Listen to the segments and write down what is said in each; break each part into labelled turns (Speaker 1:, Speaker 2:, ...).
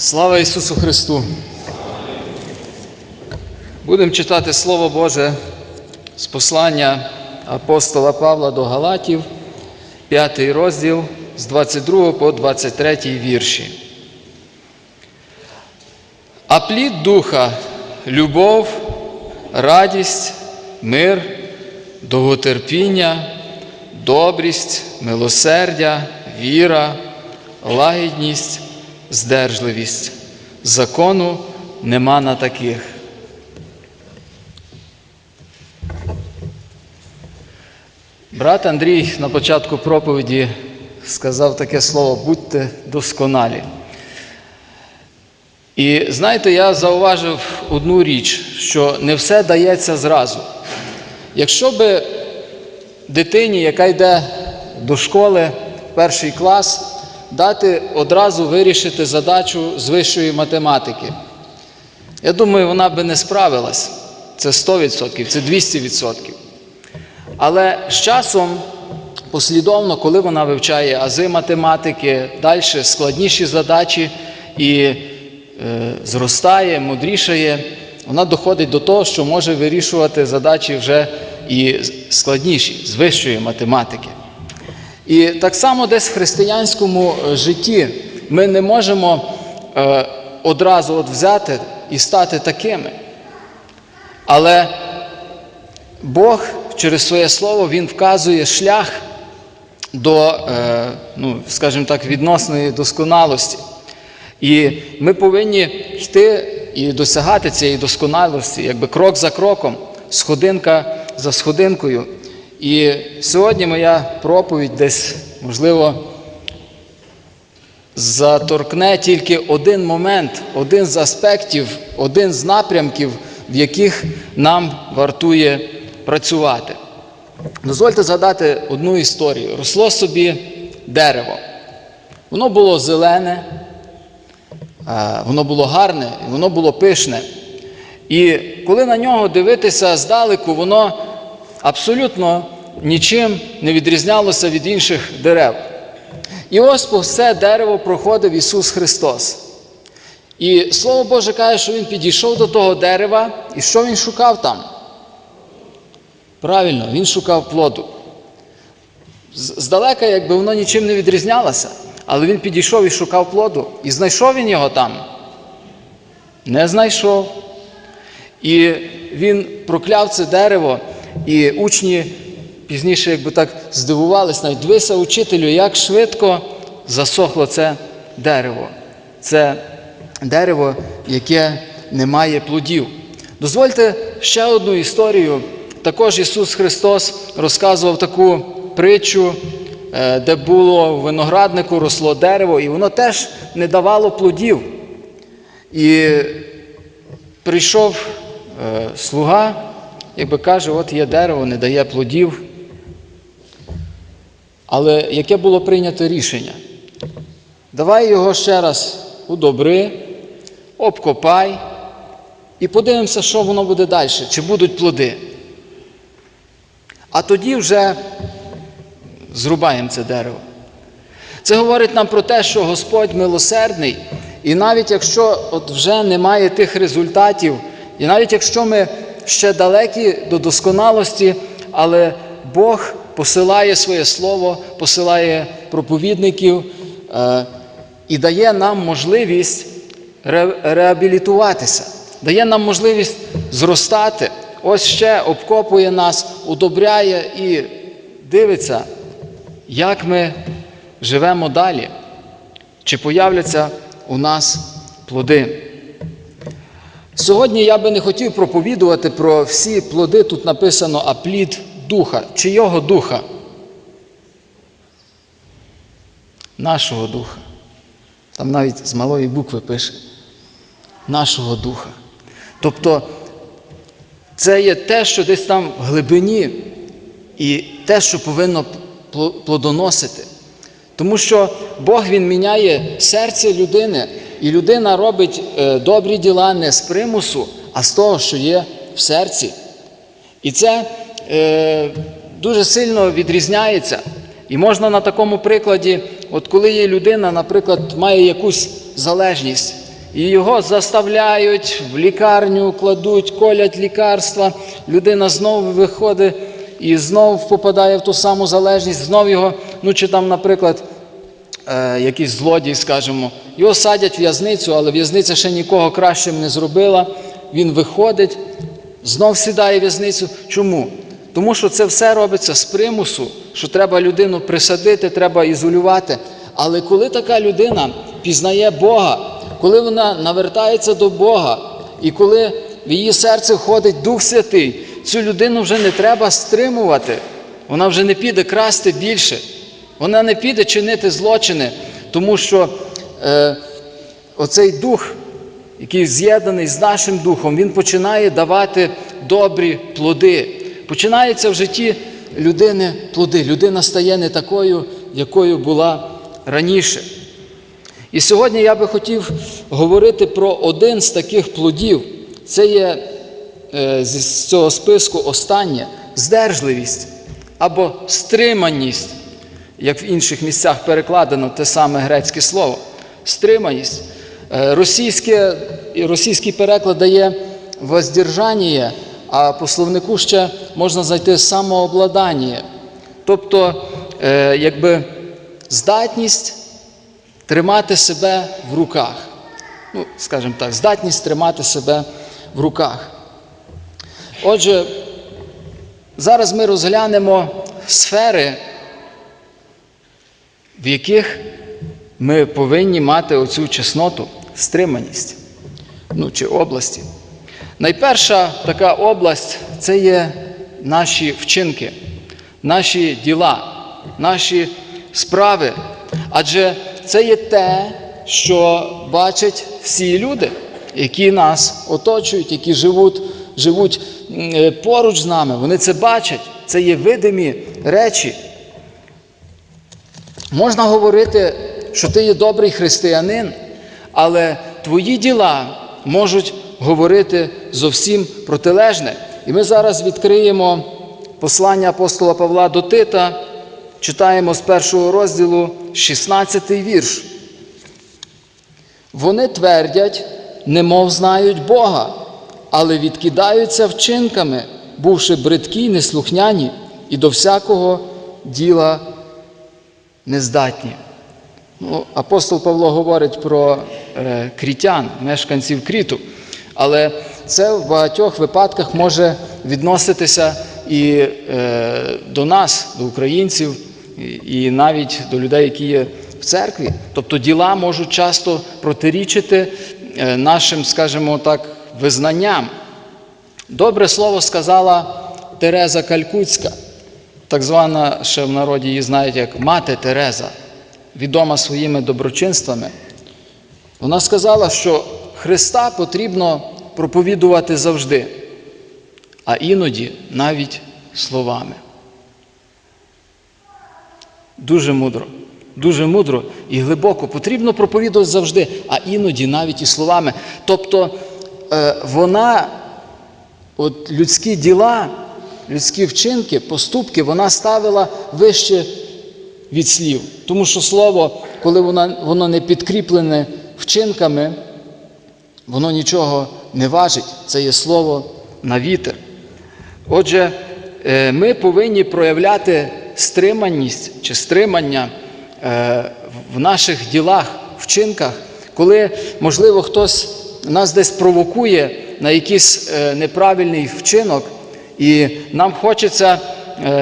Speaker 1: Слава Ісусу Христу! Будемо читати Слово Боже з послання апостола Павла до Галатів, 5 розділ з 22 по 23 вірші. А плід духа любов, радість, мир, довготерпіння, добрість, милосердя, віра, лагідність, здержливість. Закону нема на таких. Брат Андрій на початку проповіді сказав таке слово будьте досконалі. І знаєте, я зауважив одну річ, що не все дається зразу. Якщо би дитині, яка йде до школи, перший клас, дати одразу вирішити задачу з вищої математики, я думаю, вона би не справилась. Це 100%, це 200%. Але з часом, послідовно, коли вона вивчає ази математики, далі складніші задачі і е, зростає, мудрішає, вона доходить до того, що може вирішувати задачі вже і складніші, з вищої математики. І так само десь в християнському е, житті ми не можемо е, одразу от взяти і стати такими. Але Бог через своє слово Він вказує шлях до, е, ну, скажімо так, відносної досконалості. І ми повинні йти і досягати цієї досконалості, якби крок за кроком, сходинка за сходинкою. І сьогодні моя проповідь десь, можливо, заторкне тільки один момент, один з аспектів, один з напрямків, в яких нам вартує працювати. Дозвольте згадати одну історію. Росло собі дерево. Воно було зелене, воно було гарне, воно було пишне. І коли на нього дивитися здалеку, воно абсолютно нічим не відрізнялося від інших дерев. І ось по все дерево проходив Ісус Христос. І Слово Боже каже, що Він підійшов до того дерева, і що Він шукав там? Правильно, Він шукав плоду. Здалека, якби воно нічим не відрізнялося, але він підійшов і шукав плоду. І знайшов він його там? Не знайшов. І він прокляв це дерево, і учні пізніше, якби так здивувались, навіть дивися учителю, як швидко засохло це дерево. Це дерево, яке не має плодів. Дозвольте ще одну історію. Також Ісус Христос розказував таку притчу, де було в винограднику росло дерево, і воно теж не давало плодів. І прийшов слуга, якби каже, от є дерево, не дає плодів. Але яке було прийнято рішення? Давай його ще раз удобри, обкопай і подивимося, що воно буде далі, чи будуть плоди. А тоді вже зрубаємо це дерево. Це говорить нам про те, що Господь милосердний, і навіть якщо от вже немає тих результатів, і навіть якщо ми ще далекі до досконалості, але Бог посилає своє Слово, посилає проповідників е, і дає нам можливість ре реабілітуватися, дає нам можливість зростати. Ось ще обкопує нас, удобряє і дивиться, як ми живемо далі, чи появляться у нас плоди. Сьогодні я би не хотів проповідувати про всі плоди, тут написано, а плід духа. Чийого духа? Нашого духа. Там навіть з малої букви пише. Нашого духа. Тобто це є те, що десь там в глибині, і те, що повинно плодоносити. Тому що Бог Він міняє серце людини, і людина робить добрі діла не з примусу, а з того, що є в серці. І це е, дуже сильно відрізняється. І можна на такому прикладі, от коли є людина, наприклад, має якусь залежність, І його заставляють в лікарню, кладуть, колять лікарства. Людина знову виходить і знову попадає в ту саму залежність, знову його, ну чи там, наприклад, е, якийсь злодій, скажімо, його садять в в'язницю, але в'язниця ще нікого кращим не зробила. Він виходить, знов сідає в в'язницю. Чому? Тому що це все робиться з примусу, що треба людину присадити, треба ізолювати. Але коли така людина пізнає Бога, коли вона навертається до Бога, і коли в її серце входить Дух Святий, цю людину вже не треба стримувати. Вона вже не піде красти більше. Вона не піде чинити злочини, тому що е, оцей дух, який з'єднаний з нашим духом, він починає давати добрі плоди. Починаються в житті людини плоди. Людина стає не такою, якою була раніше. І сьогодні я би хотів говорити про один з таких плодів. Це є е, з цього списку останнє здержливість або стриманість, як в інших місцях перекладено те саме грецьке слово. Стриманість. Е, Російське, російський переклад дає воздержання, а по словнику ще можна знайти самообладання. Тобто, е, якби здатність тримати себе в руках. Ну, скажімо так, здатність тримати себе в руках. Отже, зараз ми розглянемо сфери, в яких ми повинні мати оцю чесноту, стриманість, ну, чи області. Найперша така область це є наші вчинки, наші діла, наші справи. Адже це є те, що бачать всі люди, які нас оточують, які живуть, живуть е, поруч з нами. Вони це бачать, це є видимі речі. Можна говорити, що ти є добрий християнин, але твої діла можуть говорити зовсім протилежне. І ми зараз відкриємо послання апостола Павла до Тита, читаємо з першого розділу 16 вірш. Вони твердять, немов знають Бога, але відкидаються вчинками, бувши бридкі, неслухняні, і до всякого діла нездатні. Ну, апостол Павло говорить про е, крітян, мешканців кріту, але це в багатьох випадках може відноситися і е, до нас, до українців, і, і навіть до людей, які є в церкві. Тобто діла можуть часто протирічити е, нашим, скажімо так, визнанням. Добре слово сказала Тереза Калькутська, так звана ще в народі її знають як мати Тереза, відома своїми доброчинствами. Вона сказала, що Христа потрібно проповідувати завжди, а іноді навіть словами. Дуже мудро, дуже мудро і глибоко потрібно проповідувати завжди, а іноді навіть і словами. Тобто е, вона, от людські діла, людські вчинки, поступки, вона ставила вище від слів. Тому що слово, коли воно, воно не підкріплене вчинками, воно нічого не важить. Це є слово на вітер. Отже, е, ми повинні проявляти стриманість чи стримання е, в наших ділах, вчинках, коли, можливо, хтось нас десь провокує на якийсь е, неправильний вчинок, і нам хочеться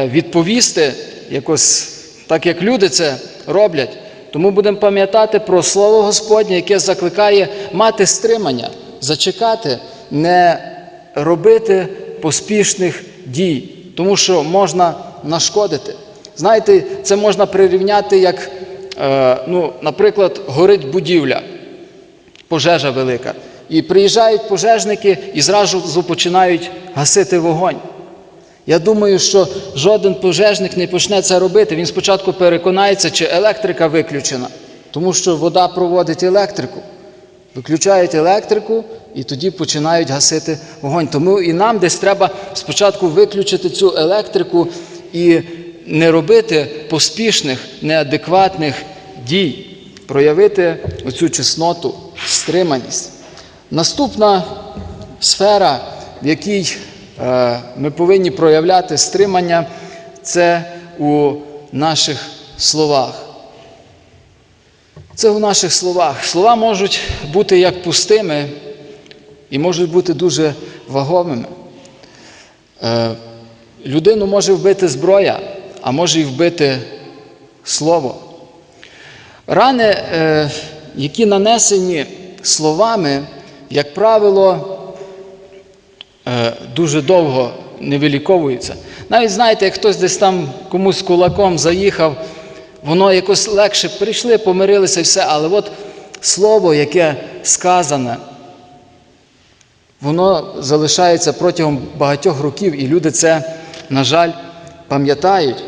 Speaker 1: відповісти якось так, як люди це роблять. Тому будемо пам'ятати про Слово Господнє, яке закликає мати стримання, зачекати, не робити поспішних дій, тому що можна нашкодити. Знаєте, це можна прирівняти, як, е, ну, наприклад, горить будівля, пожежа велика. І приїжджають пожежники і зразу починають гасити вогонь. Я думаю, що жоден пожежник не почне це робити. Він спочатку переконається, чи електрика виключена, тому що вода проводить електрику. Виключають електрику і тоді починають гасити вогонь. Тому і нам десь треба спочатку виключити цю електрику і не робити поспішних, неадекватних дій. проявити оцю чесноту, стриманість. Наступна сфера, в якій е, ми повинні проявляти стримання, це у наших словах. Це у наших словах. Слова можуть бути як пустими і можуть бути дуже вагомими. Е, людину може вбити зброя, а може і вбити слово. Рани, е, які нанесені словами, як правило, е, дуже довго не виліковуються. Навіть знаєте, як хтось десь там комусь кулаком заїхав, воно якось легше прийшли, помирилися і все, але от слово, яке сказане, воно залишається протягом багатьох років, і люди це, на жаль, пам'ятають.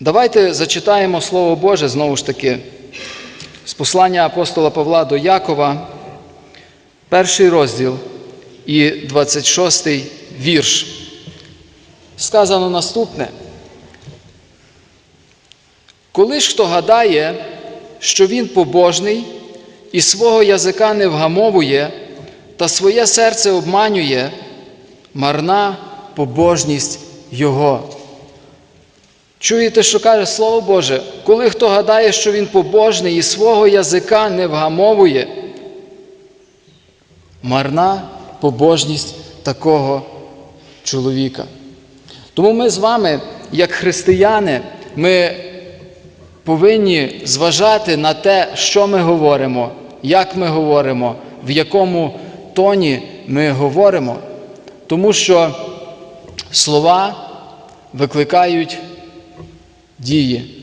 Speaker 1: Давайте зачитаємо Слово Боже знову ж таки з послання апостола Павла до Якова, перший розділ і 26 вірш. Сказано наступне. Коли ж хто гадає, що він побожний і свого язика не вгамовує, та своє серце обманює, марна побожність його. Чуєте, що каже Слово Боже, коли хто гадає, що він побожний і свого язика не вгамовує, марна побожність такого чоловіка. Тому ми з вами, як християни, ми повинні зважати на те, що ми говоримо, як ми говоримо, в якому тоні ми говоримо, тому що слова викликають дії.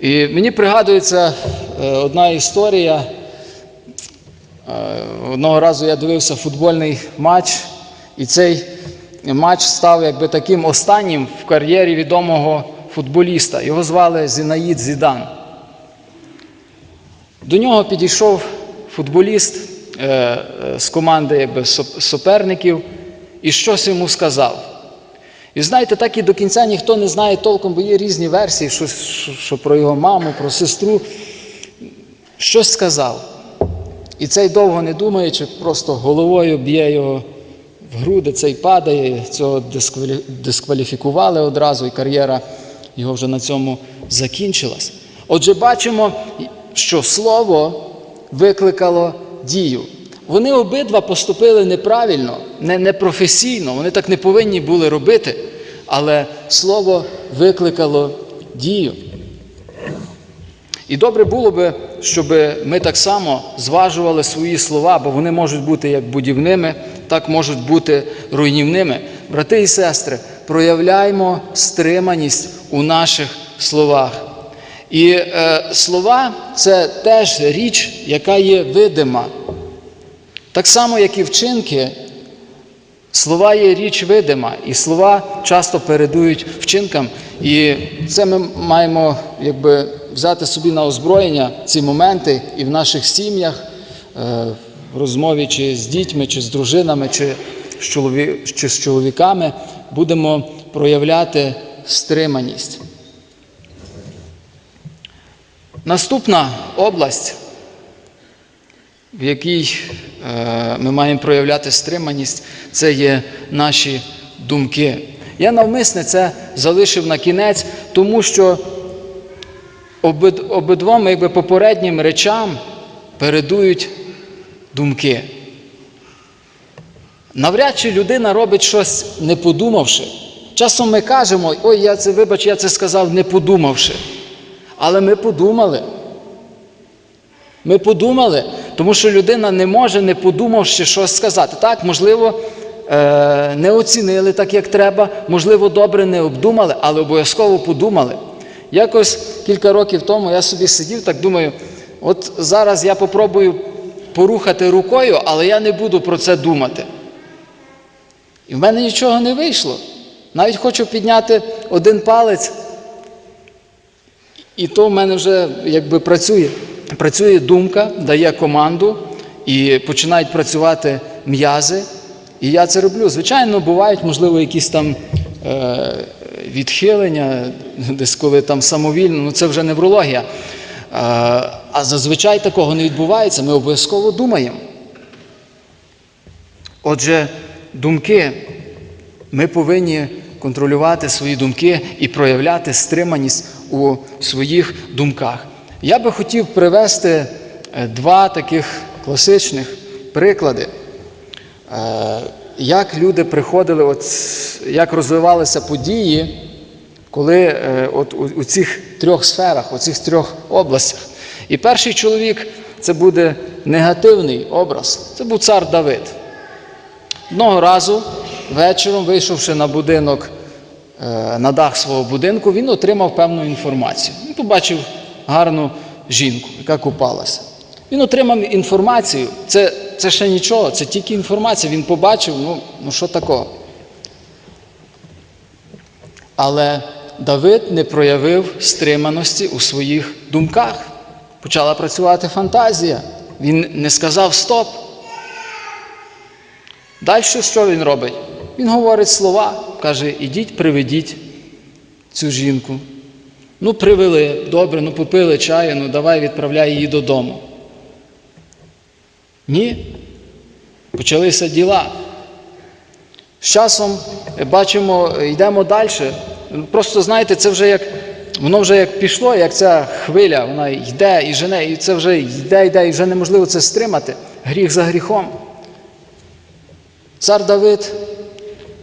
Speaker 1: І мені пригадується е, одна історія. Е, Одного разу я дивився футбольний матч, і цей матч став якби таким останнім в кар'єрі відомого футболіста. Його звали Зінаїд Зідан. До нього підійшов футболіст е, з команди якби, суперників і щось йому сказав. І знаєте, так і до кінця ніхто не знає толком, бо є різні версії, що, що, що про його маму, про сестру. Щось сказав. І цей довго не думаючи, просто головою б'є його в груди, цей падає, цього дисквалі- дискваліфікували одразу, і кар'єра його вже на цьому закінчилась. Отже, бачимо, що слово викликало дію. Вони обидва поступили неправильно, не, непрофесійно, вони так не повинні були робити, але слово викликало дію. І добре було би, щоб ми так само зважували свої слова, бо вони можуть бути як будівними, так можуть бути руйнівними. Брати і сестри, проявляймо стриманість у наших словах. І е, слова це теж річ, яка є видима. Так само, як і вчинки, слова є річ видима, і слова часто передують вчинкам. І це ми маємо якби, взяти собі на озброєння ці моменти і в наших сім'ях, е, в розмові чи з дітьми, чи з дружинами, чи чи з чоловіками будемо проявляти стриманість. Наступна область, в якій е, ми маємо проявляти стриманість, це є наші думки. Я навмисне це залишив на кінець, тому що обид, обидвом якби, попереднім речам передують думки. Навряд чи людина робить щось не подумавши. Часом ми кажемо, ой, я це вибач, я це сказав, не подумавши. Але ми подумали. Ми подумали, тому що людина не може, не подумавши щось сказати. Так, можливо, е, не оцінили так, як треба, можливо, добре не обдумали, але обов'язково подумали. Якось кілька років тому я собі сидів, так думаю, от зараз я попробую порухати рукою, але я не буду про це думати. І в мене нічого не вийшло. Навіть хочу підняти один палець, і то в мене вже якби працює. Працює думка, дає команду, і починають працювати м'язи. І я це роблю. Звичайно, бувають, можливо, якісь там е, відхилення, десь коли там самовільно, ну це вже неврологія. А, а зазвичай такого не відбувається, ми обов'язково думаємо. Отже, думки, ми повинні контролювати свої думки і проявляти стриманість у своїх думках. Я би хотів привести е, два таких класичних приклади, е, як люди приходили, от, як розвивалися події, коли е, от у, у цих трьох сферах, у цих трьох областях. І перший чоловік це буде негативний образ, це був цар Давид. Одного разу вечором, вийшовши на будинок, на дах свого будинку, він отримав певну інформацію. Він побачив гарну жінку, яка купалася. Він отримав інформацію, це, це ще нічого, це тільки інформація. Він побачив, ну, ну що такого. Але Давид не проявив стриманості у своїх думках. Почала працювати фантазія. Він не сказав стоп. Далі що він робить? Він говорить слова, каже, ідіть, приведіть цю жінку. Ну, привели, добре, ну попили чаю, ну давай відправляй її додому. Ні. Почалися діла. З часом е, бачимо, е, йдемо далі. Просто знаєте, це вже як, воно вже як пішло, як ця хвиля, вона йде і жене, і це вже йде, йде, і вже неможливо це стримати. Гріх за гріхом. Цар Давид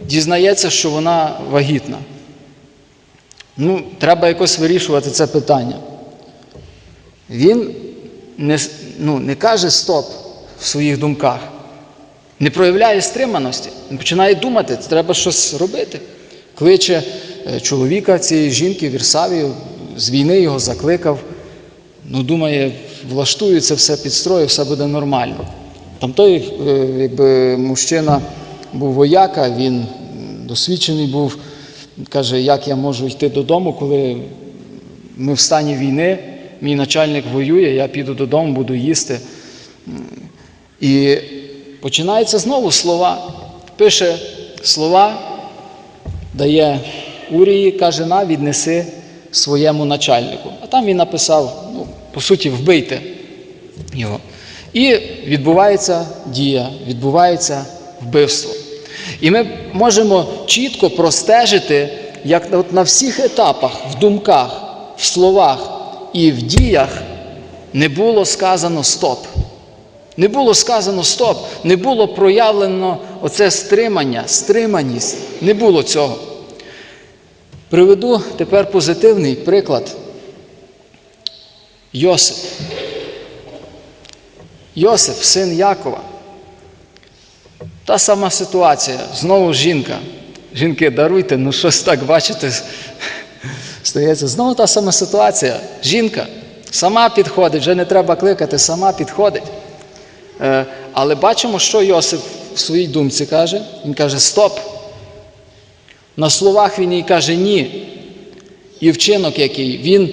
Speaker 1: дізнається, що вона вагітна. Ну, треба якось вирішувати це питання. Він не, ну, не каже стоп в своїх думках, не проявляє стриманості, він починає думати, треба щось робити. Кличе е, чоловіка цієї жінки Вірсавію, з війни його закликав. Ну, думає, влаштую це все підстрою, все буде нормально. Там той е, якби, мужчина був вояка, він досвідчений був, каже, як я можу йти додому, коли ми в стані війни, мій начальник воює, я піду додому, буду їсти. І починаються знову слова. Пише слова, дає Урії, каже, на, віднеси своєму начальнику. А там він написав, ну, по суті, вбийте його. І відбувається дія, відбувається вбивство. І ми можемо чітко простежити, як от на всіх етапах, в думках, в словах і в діях не було сказано стоп. Не було сказано стоп, не було проявлено оце стримання, стриманість. Не було цього. Приведу тепер позитивний приклад. Йосип. Йосип, син Якова. Та сама ситуація. Знову жінка. Жінки, даруйте, ну щось так бачите. Стається. Знову та сама ситуація. Жінка сама підходить, вже не треба кликати, сама підходить. Е, Але бачимо, що Йосип в своїй думці каже. Він каже: Стоп. На словах він їй каже ні. І вчинок який. Він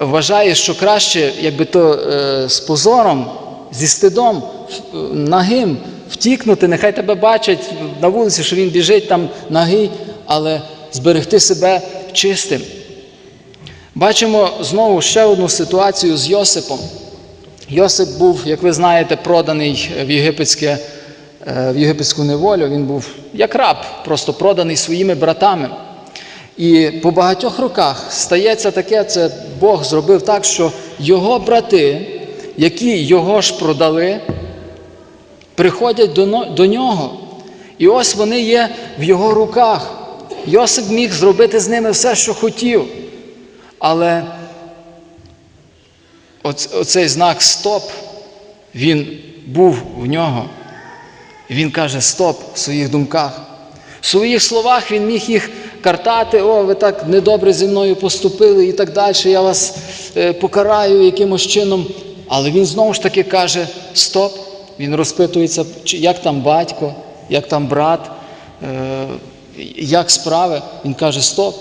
Speaker 1: вважає, що краще, якби то е, з позором, зі стидом, в- нагим втікнути, нехай тебе бачать на вулиці, що він біжить там нагий, але зберегти себе чистим. Бачимо знову ще одну ситуацію з Йосипом. Йосип був, як ви знаєте, проданий в, єгипетське, е, в єгипетську неволю. Він був як раб, просто проданий своїми братами. І по багатьох роках стається таке, це Бог зробив так, що його брати, які його ж продали, приходять до, до нього. І ось вони є в його руках. Йосип міг зробити з ними все, що хотів. Але оцей знак стоп, він був в нього. І він каже стоп в своїх думках. В своїх словах він міг їх картати, о, ви так недобре зі мною поступили і так далі, я вас е, покараю якимось чином. Але він знову ж таки каже стоп. Він розпитується, як там батько, як там брат, е, як справи. Він каже стоп.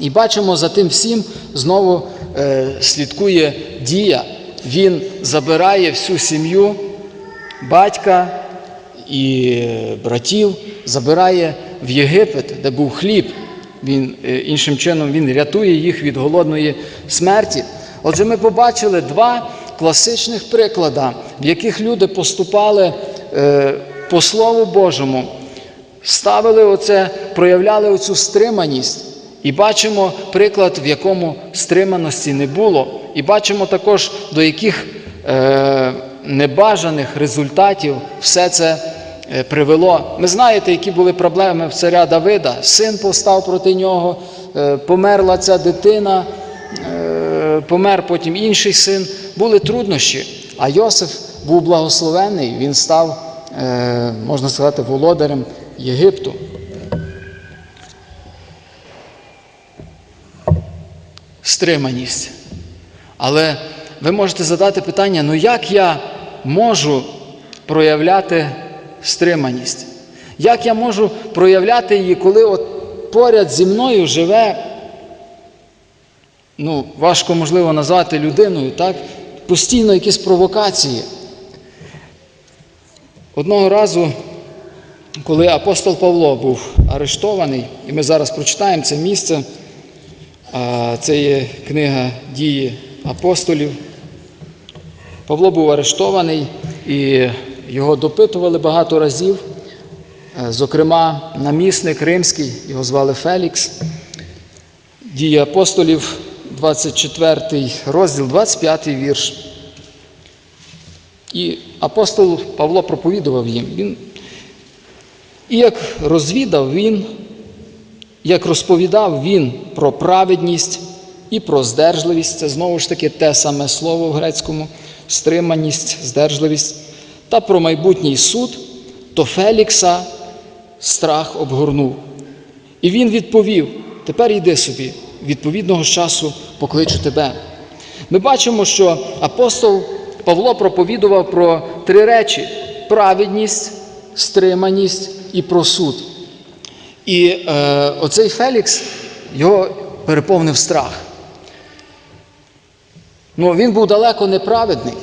Speaker 1: І бачимо за тим всім знову е, слідкує дія. Він забирає всю сім'ю батька і братів, забирає в Єгипет, де був хліб. він, е, іншим чином він рятує їх від голодної смерті. Отже, ми побачили два класичних приклади, в яких люди поступали е, по Слову Божому, ставили оце, проявляли оцю стриманість. І бачимо приклад, в якому стриманості не було. І бачимо також, до яких е, небажаних результатів все це е, привело. Ми знаєте, які були проблеми в царя Давида. Син повстав проти нього, е, померла ця дитина, е, помер потім інший син. Були труднощі. А Йосиф був благословений, він став, е, можна сказати, володарем Єгипту. Стриманість. Але ви можете задати питання: ну як я можу проявляти стриманість? Як я можу проявляти її, коли от поряд зі мною живе, ну, важко можливо назвати людиною, так? Постійно якісь провокації. Одного разу, коли апостол Павло був арештований, і ми зараз прочитаємо це місце, це є книга дії апостолів. Павло був арештований і його допитували багато разів. Е, Зокрема, намісник римський, його звали Фелікс. Дії апостолів, 24 розділ, 25 вірш. І апостол Павло проповідував їм. Він, і як розвідав він, як розповідав він про праведність і про здержливість, це знову ж таки те саме слово в грецькому, стриманість, здержливість, та про майбутній суд, то Фелікса страх обгорнув. І він відповів: тепер йди собі, відповідного часу покличу тебе. Ми бачимо, що апостол Павло проповідував про три речі: праведність, стриманість і про суд. І е, оцей Фелікс його переповнив страх. Ну, він був далеко не праведний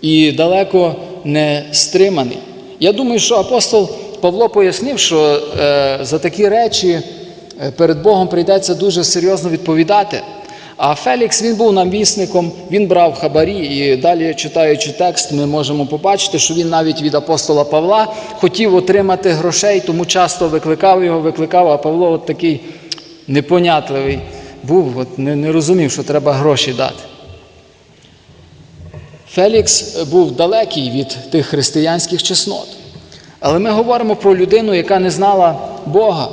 Speaker 1: і далеко не стриманий. Я думаю, що апостол Павло пояснив, що е, за такі речі перед Богом прийдеться дуже серйозно відповідати. А Фелікс він був намісником, він брав хабарі, і далі, читаючи текст, ми можемо побачити, що він навіть від апостола Павла хотів отримати грошей, тому часто викликав його, викликав, а Павло от такий непонятливий був, от не, не розумів, що треба гроші дати. Фелікс був далекий від тих християнських чеснот. Але ми говоримо про людину, яка не знала Бога,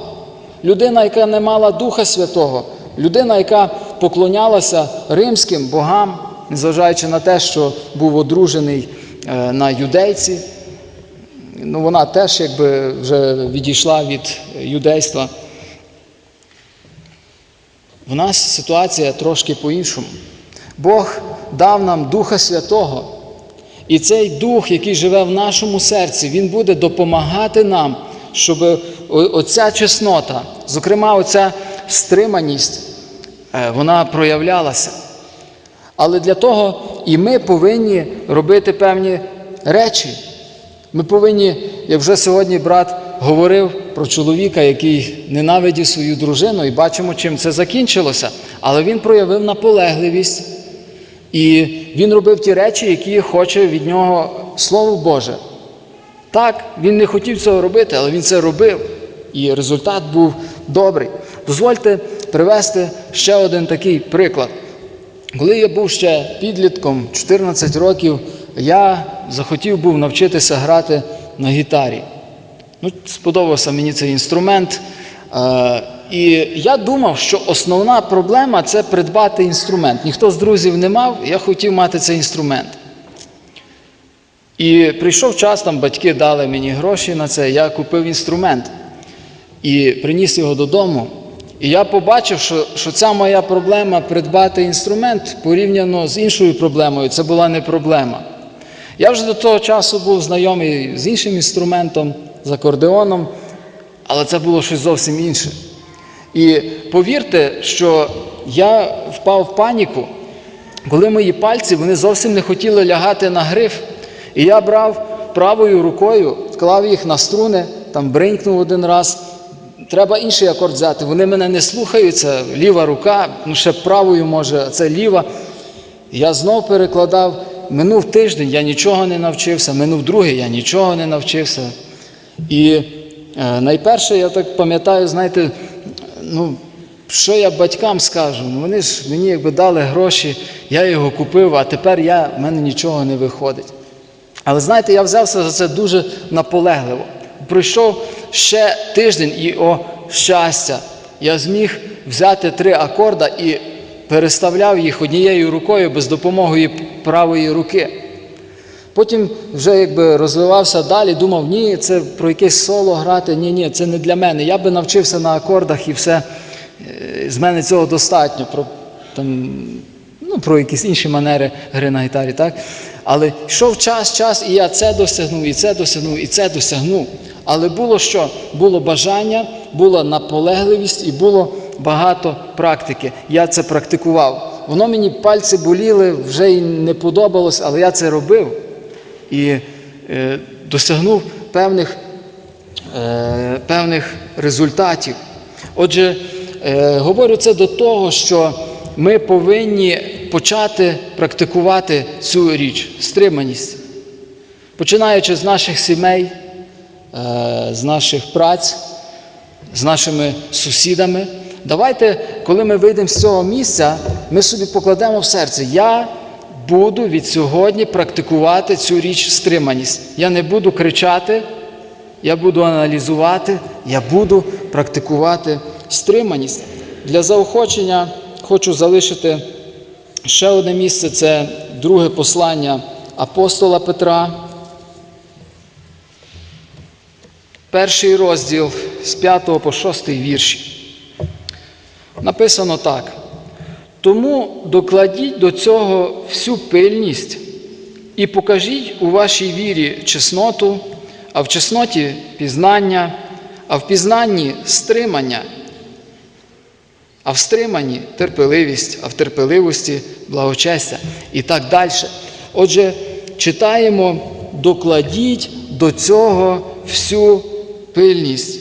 Speaker 1: людина, яка не мала Духа Святого, людина, яка поклонялася римським богам, незважаючи на те, що був одружений е, на юдейці. Ну, вона теж якби вже відійшла від юдейства. В нас ситуація трошки по-іншому. Бог дав нам Духа Святого. І цей дух, який живе в нашому серці, він буде допомагати нам, щоб оця чеснота, зокрема, оця стриманість, е, вона проявлялася. Але для того і ми повинні робити певні речі. Ми повинні, як вже сьогодні брат говорив про чоловіка, який ненавидів свою дружину, і бачимо, чим це закінчилося. Але він проявив наполегливість. І він робив ті речі, які хоче від нього Слово Боже. Так, він не хотів цього робити, але він це робив. І результат був добрий. Дозвольте привести ще один такий приклад. Коли я був ще підлітком, 14 років, я захотів був навчитися грати на гітарі. Ну, Сподобався мені цей інструмент. Е, і я думав, що основна проблема це придбати інструмент. Ніхто з друзів не мав, я хотів мати цей інструмент. І прийшов час, там батьки дали мені гроші на це, я купив інструмент і приніс його додому. І я побачив, що що ця моя проблема придбати інструмент порівняно з іншою проблемою, це була не проблема. Я вже до того часу був знайомий з іншим інструментом, з акордеоном, але це було щось зовсім інше. І повірте, що я впав в паніку, коли мої пальці вони зовсім не хотіли лягати на гриф. І я брав правою рукою, вклав їх на струни, там бринькнув один раз, треба інший акорд взяти. Вони мене не слухаються, ліва рука, ну ще правою може, а це ліва. Я знов перекладав. Минув тиждень, я нічого не навчився, минув другий, я нічого не навчився. І е, найперше, я так пам'ятаю, знаєте, ну, що я батькам скажу? Ну, вони ж мені якби дали гроші, я його купив, а тепер я, в мене нічого не виходить. Але знаєте, я взявся за це дуже наполегливо. Пройшов ще тиждень і о щастя, я зміг взяти три акорда і переставляв їх однією рукою без допомоги правої руки. Потім вже якби розвивався далі, думав, ні, це про якесь соло грати, ні, ні, це не для мене. Я би навчився на акордах і все, е, з мене цього достатньо. Про, там, ну, про якісь інші манери гри на гітарі. так? Але йшов час, час, і я це досягнув, і це досягнув, і це досягнув. Але було що? Було бажання, була наполегливість і було багато практики. Я це практикував. Воно мені пальці боліли, вже й не подобалось, але я це робив і е, досягнув певних, е, певних результатів. Отже, е, говорю це до того, що ми повинні почати практикувати цю річ стриманість, починаючи з наших сімей, е, з наших праць, з нашими сусідами. Давайте, коли ми вийдемо з цього місця, ми собі покладемо в серце. Я буду від сьогодні практикувати цю річ стриманість. Я не буду кричати, я буду аналізувати, я буду практикувати стриманість. Для заохочення хочу залишити ще одне місце це друге послання апостола Петра. Перший розділ з 5 по 6 вірші. Написано так. Тому докладіть до цього всю пильність і покажіть у вашій вірі чесноту, а в чесноті пізнання, а в пізнанні стримання, а в стриманні терпеливість, а в терпеливості благочестя і так далі. Отже, читаємо, докладіть до цього всю пильність.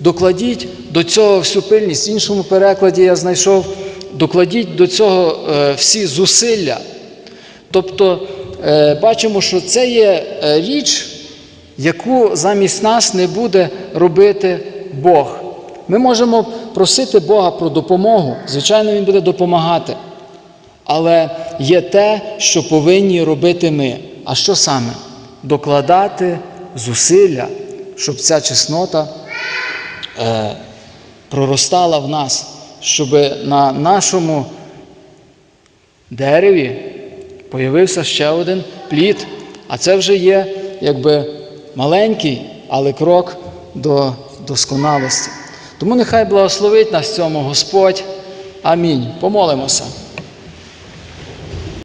Speaker 1: Докладіть до цього всю пильність. В іншому перекладі я знайшов, докладіть до цього е, всі зусилля. Тобто е, бачимо, що це є е, річ, яку замість нас не буде робити Бог. Ми можемо просити Бога про допомогу, звичайно, Він буде допомагати. Але є те, що повинні робити ми. А що саме? Докладати зусилля, щоб ця чеснота е, проростала в нас, щоб на нашому дереві появився ще один плід. А це вже є якби маленький, але крок до досконалості. Тому нехай благословить нас цьому Господь. Амінь. Помолимося.